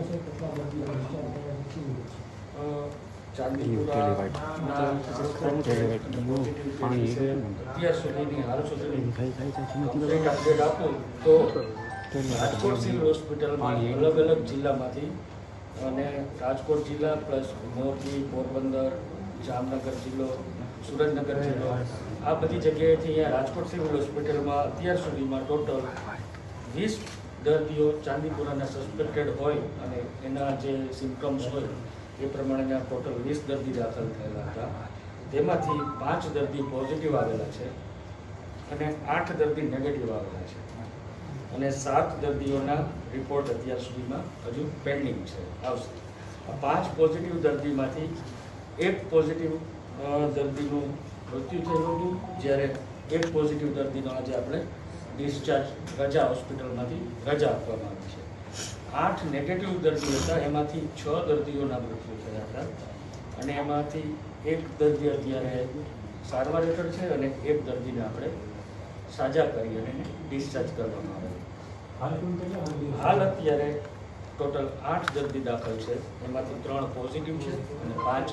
કેટલા છે કેટલા અલગ અલગ જિલ્લામાંથી અને રાજકોટ જિલ્લા પ્લસ મોરબી પોરબંદર જામનગર જિલ્લો સુરેન્દ્રનગર જિલ્લો આ બધી જગ્યાએથી અહીંયા રાજકોટ સિવિલ હોસ્પિટલમાં અત્યાર સુધીમાં ટોટલ વીસ દર્દીઓ ચાંદીપુરાના સસ્પેક્ટેડ હોય અને એના જે સિમ્ટમ્સ હોય, એ પ્રમાણેના ટોટલ વીસ દર્દી દાખલ થયેલા હતા. તેમાંથી પાંચ દર્દી પોઝિટિવ આવેલા છે અને આઠ દર્દી નેગેટિવ આવેલા છે. અને સાત દર્દીઓના રિપોર્ટ અત્યાર સુધીમાં હજુ પેન્ડિંગ છે. આવશે. આ પાંચ પોઝિટિવ દર્દીમાંથી એક પોઝિટિવ દર્દીનું મૃત્યુ થયું હતું. જ્યારે એક પોઝિટિવ દર્દીનો આજે આપણે ડિસ્ચાર્જ રજા હોસ્પિટલમાંથી રજા આપવામાં આવી છે. આઠ નેગેટિવ દર્દી હતા. એમાંથી છ દર્દીઓના મૃત્યુ થયા હતા. અને એમાંથી એક દર્દી અત્યારે સારવાર હેઠળ છે અને એક દર્દીને આપણે સાજા કરી અને ડિસ્ચાર્જ કરવામાં આવે હાલ અત્યારે ટોટલ આઠ દર્દી દાખલ છે. એમાંથી ત્રણ પોઝિટિવ છે અને પાંચ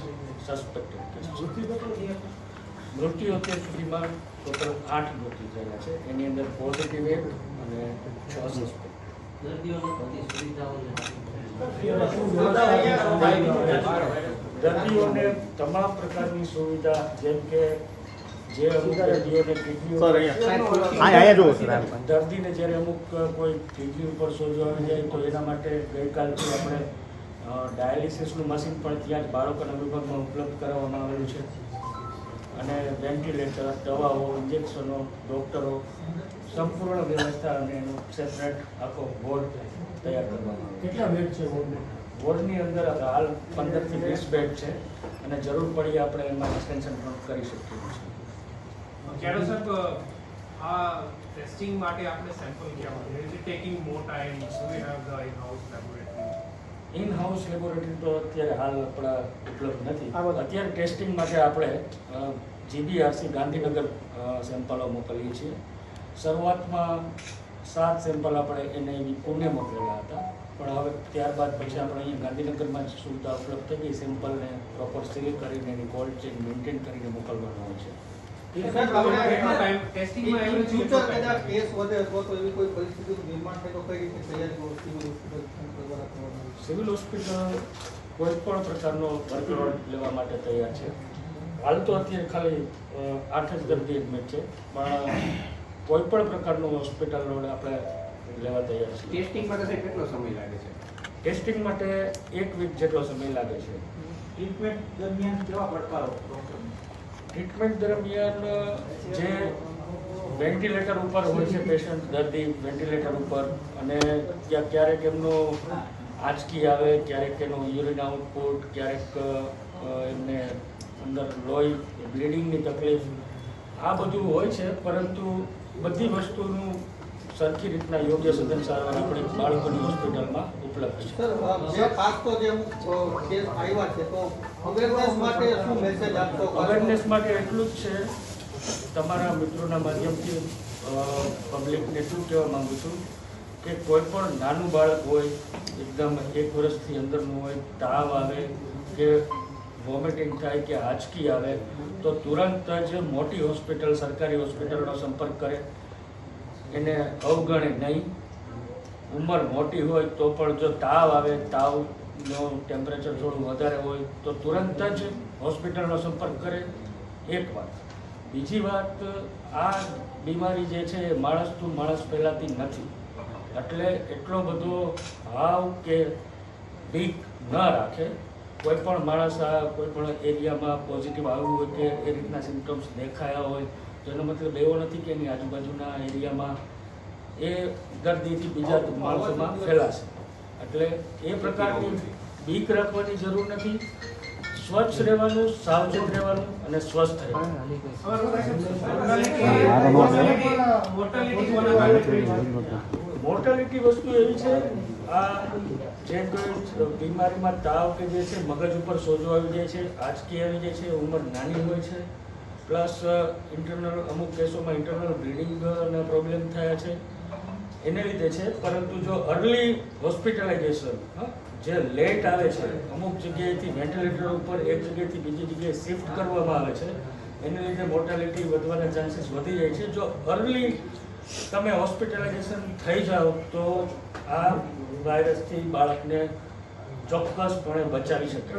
સસ્પેક્ટેડ કેસ છે મૃત્યુ અત્યાર સુધીમાં ટોટલ આઠ મૃત્યુ થયેલા છે. એની અંદર પોઝિટિવ એક અને છ સસ્પેક્ટ દર્દીઓને તમામ પ્રકારની સુવિધા જેમ કે જે અમુક દર્દીઓને કિડની દર્દીને જ્યારે અમુક કોઈ કિડની ઉપર સોજો આવી જાય તો એના માટે ગઈકાલથી આપણે ડાયાલિસિસનું મશીન પણ ત્યાં જ બાળકોના વિભાગમાં ઉપલબ્ધ કરાવવામાં આવેલું છે. અને વેન્ટિલેટર દવાઓ ઇન્જેક્શનો ડૉક્ટરો સંપૂર્ણ વ્યવસ્થા અને એનું સેપરેટ આખો વોર્ડ તૈયાર કરવામાં કેટલા બેડ છે વોર્ડમાં? વોર્ડની અંદર હાલ પંદરથી વીસ બેડ છે અને જરૂર પડી આપણે એમાં એક્સટેન્શન પણ કરી શકીએ છીએ. ખેડો સાહેબ આ ટેસ્ટિંગ માટે આપણે સેમ્પલ ક્યાં taking more time we have the in house laboratory in house laboratory તો અત્યારે હાલ આપણા ઉપલબ્ધ નથી. અત્યારે ટેસ્ટિંગ માટે આપણે જીબીઆરસી ગાંધીનગર સેમ્પલો મોકલીએ છીએ. શરૂઆતમાં સાત સેમ્પલ આપણે એને પુણે મોકલેલા હતા. પણ હવે ત્યારબાદ પછી આપણે અહીંયા ગાંધીનગરમાં જ સુવિધા ઉપલબ્ધ થઈ ગઈ. સેમ્પલને પ્રોપર સીલ કરીને એની કોલ્ડ ચેન મેન્ટેન કરીને મોકલવાનું હોય છે. કેટલો ટાઈમ ટેસ્ટિંગમાં In એવરેજ future કદાચ કેસ વધે અથવા તો એવી કોઈ પરિસ્થિતિનું નિર્માણ થાય કઈ રીતે તૈયારીઓ સિવિલ હોસ્પિટલ કોઈ પણ પ્રકારનો વર્કલોડ લેવા માટે તૈયાર છે. હાલ તો અત્યારે ખાલી આઠ જ દર્દી એડમિટ છે પણ કોઈ પણ પ્રકારનો હોસ્પિટલ લોડ આપણે લેવા તૈયાર છે ટેસ્ટિંગ માટે સાહેબ કેટલો સમય લાગે છે? ટેસ્ટિંગ માટે એક વીક જેટલો સમય લાગે છે. ટ્રીટમેન્ટ દરમિયાન કેવા પડકારો? ટ્રીટમેન્ટ દરમિયાન જે વેન્ટિલેટર ઉપર હોય છે પેશન્ટ દર્દી વેન્ટિલેટર ઉપર, અને ક્યારેક એમનો આંચકી આવે, ક્યારેક એનું યુરિન આઉટપુટ, ક્યારેક એમને અંદર લોહી, બ્લીડિંગની તકલીફ, આ બધું હોય છે, પરંતુ બધી વસ્તુનું સરખી રીતના યોગ્ય સઘન સારવાર આપણી બાળકોની હોસ્પિટલમાં ઉપલબ્ધ છે. સર જે ખાસ તો તો અવેરનેસ માટે એટલું જ છે. તમારા મિત્રોના માધ્યમથી પબ્લિકને શું કહેવા માંગુ છું કે કોઈ પણ નાનું બાળક હોય, એકદમ એક વર્ષથી અંદરનું હોય, તાવ આવે કે વોમિટિંગ થાય કે આંચકી આવે, તો તુરંત જ મોટી હોસ્પિટલ સરકારી હોસ્પિટલનો સંપર્ક કરે. એને અવગણે નહીં. ઉંમર મોટી હોય તો પણ જો તાવ આવે તાવનો ટેમ્પરેચર થોડું વધારે હોય તો તુરંત જ હોસ્પિટલનો સંપર્ક કરે. એક વાત. બીજી વાત, આ બીમારી જે છે એ માણસ ટુ માણસ ફેલાતી નથી. એટલે એટલો બધો ભાવ કે બીક ન રાખે. કોઈ પણ માણસ આ કોઈ પણ એરિયામાં પોઝિટિવ આવ્યું હોય કે એ રીતના સિમ્ટમ્સ દેખાયા હોય, તો એનો મતલબ એવો નથી કે એની આજુબાજુના એરિયામાં એ દર્દીથી બીજા માણસોમાં ફેલાશે. એટલે એ પ્રકારની બીક રાખવાની જરૂર નથી. સ્વચ્છ રહેવાનું સાવચેત રહેવાનું અને સ્વસ્થ રહેવાનું. મોર્ટાલિટી વસ્તુ એવી છે આ જે કોઈ બીમારીમાં તાવ કે જે છે મગજ ઉપર સોજો આવી જાય છે આંચકી આવી જાય છે ઉંમર નાની હોય છે. પ્લસ ઇન્ટરનલ અમુક કેસોમાં ઇન્ટરનલ બ્લીડિંગના પ્રોબ્લેમ થયા છે. એને લીધે છે પરંતુ જો અર્લી હોસ્પિટલાઇઝેશન જે લેટ આવે છે અમુક જગ્યાએથી વેન્ટિલેટર ઉપર એક જગ્યાએથી બીજી જગ્યાએ શિફ્ટ કરવામાં આવે છે એને લીધે મોર્ટાલિટી વધવાના ચાન્સીસ વધી જાય છે. જો અર્લી તમે હોસ્પિટલાઇઝેશન થઈ જાઓ તો આ વાયરસથી બાળકને ચોક્કસપણે બચાવી શકે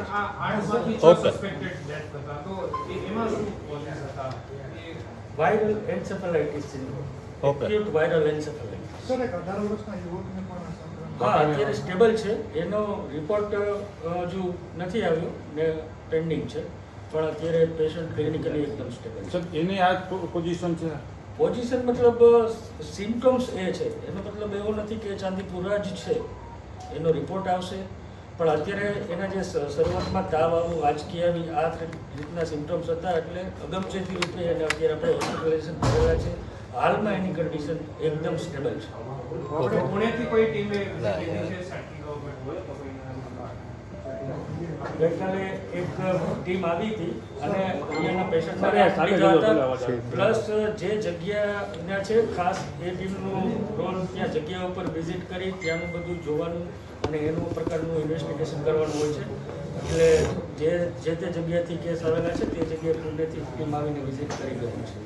viral encephalitis syndrome. Acute viral encephalitis sir એક અઢાર વર્ષના યુવકને પણ હા અત્યારે સ્ટેબલ છે. એનો રિપોર્ટ હજુ નથી આવ્યો. ને પેન્ડિંગ છે. પણ અત્યારે પેશન્ટ ક્લિનિકલી એકદમ સ્ટેબલ છે. સર એની આ પોઝિશન છે? પોઝિશન મતલબ સિમ્ટમ્સ એ છે. એનો મતલબ એવો નથી કે ચાંદીપુરા જ છે. એનો રિપોર્ટ આવશે. પણ અત્યારે એના જે શરૂઆતમાં તાવ આવું આંચકી આવી આ રીતના સિમ્ટમ્સ હતા એટલે અગમચેતી રૂપે એને અત્યારે આપણે હોસ્પિટલાઇઝેશન કરેલા છે. હાલમાં એની કન્ડિશન એકદમ સ્ટેબલ છે. આપણે પુણેથી કોઈ ટીમે ગઈકાલે એક ટીમ આવી હતી અને અહીંયાના પેશન્ટ આવે. પ્લસ જે જગ્યાના છે ખાસ એ ટીમનું રોલ ત્યાં જગ્યા ઉપર વિઝિટ કરી ત્યાંનું બધું જોવાનું અને એનું પ્રકારનું ઇન્વેસ્ટિગેશન કરવાનું હોય છે. એટલે જે જે તે જગ્યાથી કેસ આવેલા છે, તે જગ્યાએ પુણ્યથી ટીમ આવીને વિઝિટ કરી ગયું છે.